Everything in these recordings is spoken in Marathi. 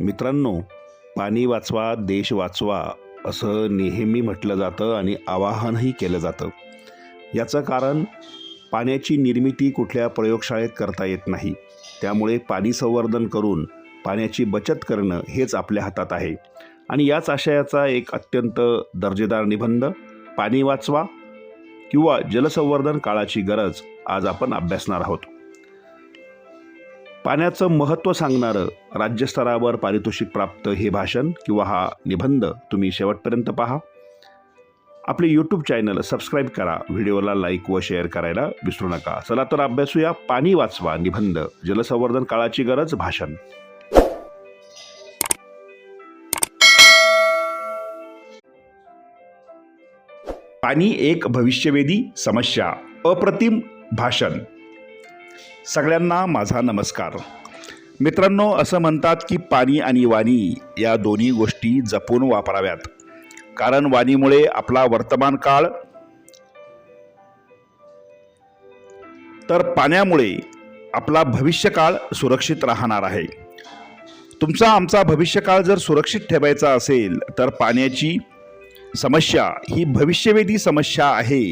मित्रांनो पाणी वाचवा देश वाचवा असं नेहमी म्हटलं जातं आणि आवाहनही केलं जातं. याचं कारण पाण्याची निर्मिती कुठल्या प्रयोगशाळेत करता येत नाही. त्यामुळे पाणी संवर्धन करून पाण्याची बचत करणं हेच आपल्या हातात आहे. आणि याच आशयाचा एक अत्यंत दर्जेदार निबंध पाणी वाचवा किंवा जलसंवर्धन काळाची गरज आज आपण अभ्यासणार आहोत. पाण्याचं महत्त्व सांगणारं राज्यस्तरावर पारितोषिक प्राप्त हे भाषण किंवा हा निबंध तुम्ही शेवटपर्यंत पहा. आपले यूट्यूब चॅनल सबस्क्राईब करा व्हिडिओला लाईक व शेअर करायला विसरू नका. चला तर अभ्यासूया. पाणी वाचवा निबंध. जलसंवर्धन काळाची गरज भाषण. पाणी एक भविष्यवेधी समस्या. अप्रतिम भाषण. सगळ्यांना माझा नमस्कार. मित्रांनो असं म्हणतात की पाणी आणि वाणी या दोन्ही गोष्टी जपून वापराव्यात. कारण वाणीमुळे आपला वर्तमान काळ तर पाण्यामुळे आपला भविष्यकाळ सुरक्षित राहणार आहे. तुमचा आमचा भविष्यकाळ जर सुरक्षित ठेवायचा असेल तर पाण्याची समस्या ही भविष्यवेधी समस्या आहे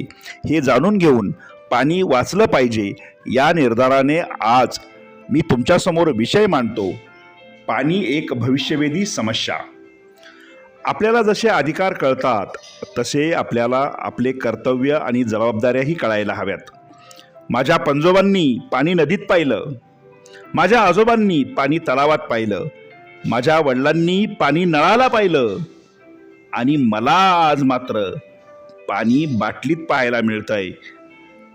हे जाणून घेऊन पाणी वाचलं पाहिजे या निर्धाराने आज मी तुमच्यासमोर विषय मांडतो. पाणी एक भविष्यवेधी समस्या. आपल्याला जसे अधिकार कळतात तसे आपल्याला आपले कर्तव्य आणि जबाबदाऱ्याही कळायला हव्यात. माझ्या पंजोबांनी पाणी नदीत पाहिलं. माझ्या आजोबांनी पाणी तलावात पाहिलं. माझ्या वडिलांनी पाणी नळाला पाहिलं. आणि मला आज मात्र पाणी बाटलीत पाहायला मिळतंय.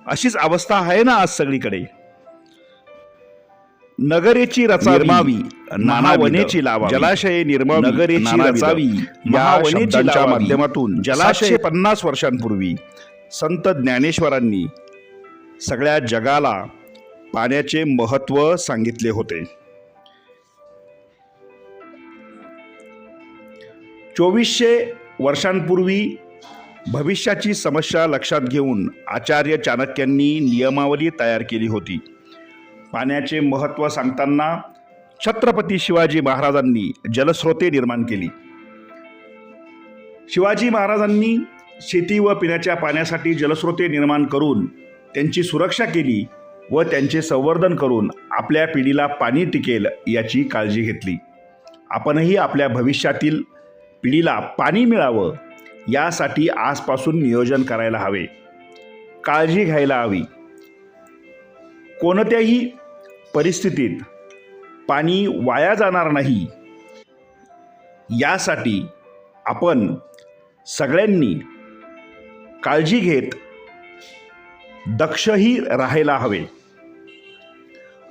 अशीच अवस्था आहे ना आज सगळीकडे. नगरेची रचावी नानावनेची लावावी. जलाशये निर्मळ नगरेची रचावी महावनेची माध्यमातून जलाशय पन्नास वर्षांपूर्वी संत ज्ञानेश्वरांनी सगळ्या जगाला पाण्याचे महत्त्व सांगितले होते. चोवीसशे वर्षांपूर्वी भविष्याची समस्या लक्षात घेऊन आचार्य चाणक्यांनी नियमावली तयार केली होती. पाण्याचे महत्त्व सांगताना छत्रपती शिवाजी महाराजांनी जलस्रोते निर्माण केली. शिवाजी महाराजांनी शेती व पिण्याच्या पाण्यासाठी जलस्रोते निर्माण करून त्यांची सुरक्षा केली व त्यांचे संवर्धन करून आपल्या पिढीला पाणी टिकेल याची काळजी घेतली. आपणही आपल्या भविष्यातील पिढीला पाणी मिळावं यासाठी आजपासून नियोजन करायला हवे. काळजी घ्यायला हवी. कोणत्याही परिस्थितीत पाणी वाया जाणार नाही. यासाठी आपण सगळ्यांनी काळजी घेत दक्षही राहायला हवे.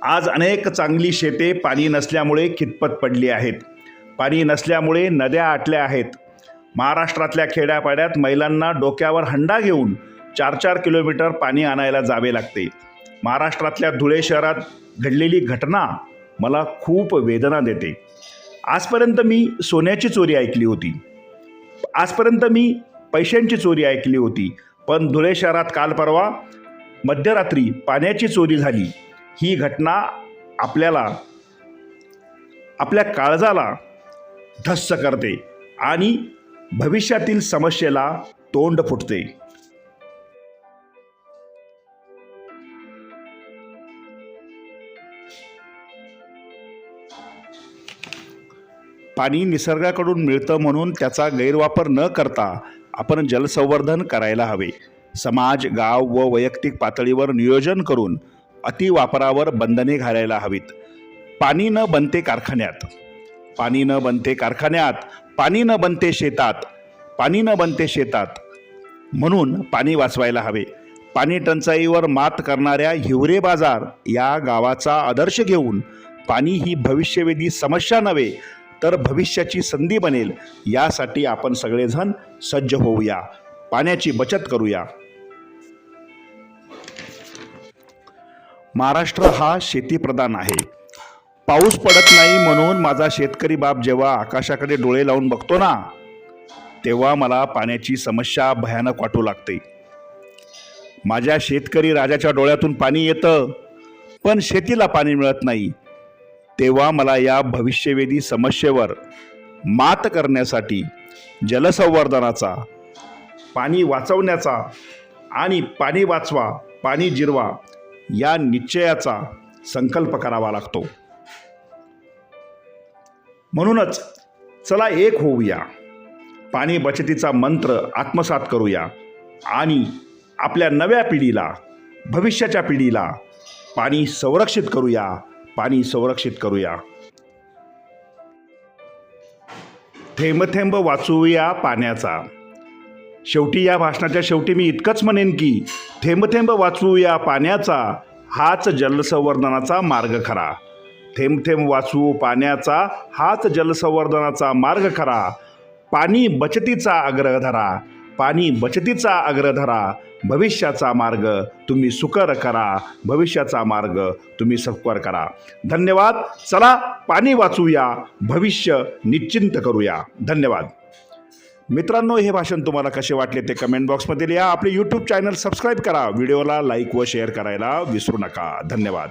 आज अनेक चांगली शेते पाणी नसल्यामुळे खितपत पडली आहेत. पाणी नसल्यामुळे नद्या आटल्या आहेत. महाराष्ट्रातल्या खेड्यापाड्यात महिलांना डोक्यावर हंडा घेऊन चार चार किलोमीटर पाणी आणायला जावे लागते. महाराष्ट्रातल्या धुळे शहरात घडलेली घटना मला खूप वेदना देते. आजपर्यंत मी सोन्याची चोरी ऐकली होती. आजपर्यंत मी पैशांची चोरी ऐकली होती. पण धुळे शहरात काल परवा मध्यरात्री पाण्याची चोरी झाली. ही घटना आपल्याला आपल्या काळजाला धस्स करते आणि भविष्यातील समस्येला तोंड फुटते. पाणी निसर्गाकडून मिळतं म्हणून त्याचा गैरवापर न करता आपण जलसंवर्धन करायला हवे. समाज गाव व वैयक्तिक पातळीवर नियोजन करून अतिवापरावर बंधने घालायला हवीत. पाणी न बनते कारखान्यात. पाणी न बनते कारखान्यात. पाणी न बनते शेतात. पाणी न बनते शेतात. म्हणून पाणी वाचवायला हवे. पाणी टंचाईवर मात करणाऱ्या हिवरे बाजार या गावाचा आदर्श घेऊन पाणी ही भविष्यवेधी समस्या नव्हे तर भविष्याची संधी बनेल. यासाठी आपण सगळेजण सज्ज होऊया. पाण्याची बचत करूया. महाराष्ट्र हा शेतीप्रधान आहे. पाऊस पडत नाही म्हणून माझा शेतकरी बाप जेव्हा आकाशाकडे डोळे लावून बघतो ना तेव्हा मला पाण्याची समस्या भयानक वाटू लागते. माझ्या शेतकरी राजाच्या डोळ्यातून पाणी येतं पण शेतीला पाणी मिळत नाही. तेव्हा मला या भविष्यवेधी समस्येवर मात करण्यासाठी जलसंवर्धनाचा पाणी वाचवण्याचा आणि पाणी वाचवा पाणी जिरवा या निश्चयाचा संकल्प करावा लागतो. म्हणूनच चला एक होऊया. पाणी बचतीचा मंत्र आत्मसात करूया. आणि आपल्या नव्या पिढीला भविष्याच्या पिढीला पाणी संरक्षित करूया पाणी संरक्षित करूया. थेंब थेंब वाचूया पाण्याचा. शेवटी या भाषणाच्या शेवटी मी इतकंच म्हणेन की थेंब थेंब वाचवूया पाण्याचा हाच जलसंवर्धनाचा मार्ग खरा. थेंब थेंब वाचवू पाण्याचा हाच जलसंवर्धनाचा मार्ग खरा. पाणी बचतीचा आग्रह धरा. पाणी बचतीचा आग्रह धरा. भविष्याचा मार्ग तुम्ही सुकर करा. भविष्याचा मार्ग तुम्ही सकर करा. धन्यवाद. चला पाणी वाचूया. भविष्य निश्चिंत करूया. धन्यवाद. मित्रांनो हे भाषण तुम्हाला कसे वाटले ते कमेंट बॉक्समध्ये लिहा. आपले यूट्यूब चॅनल सबस्क्राईब करा. व्हिडिओला लाईक व शेअर करायला विसरू नका. धन्यवाद.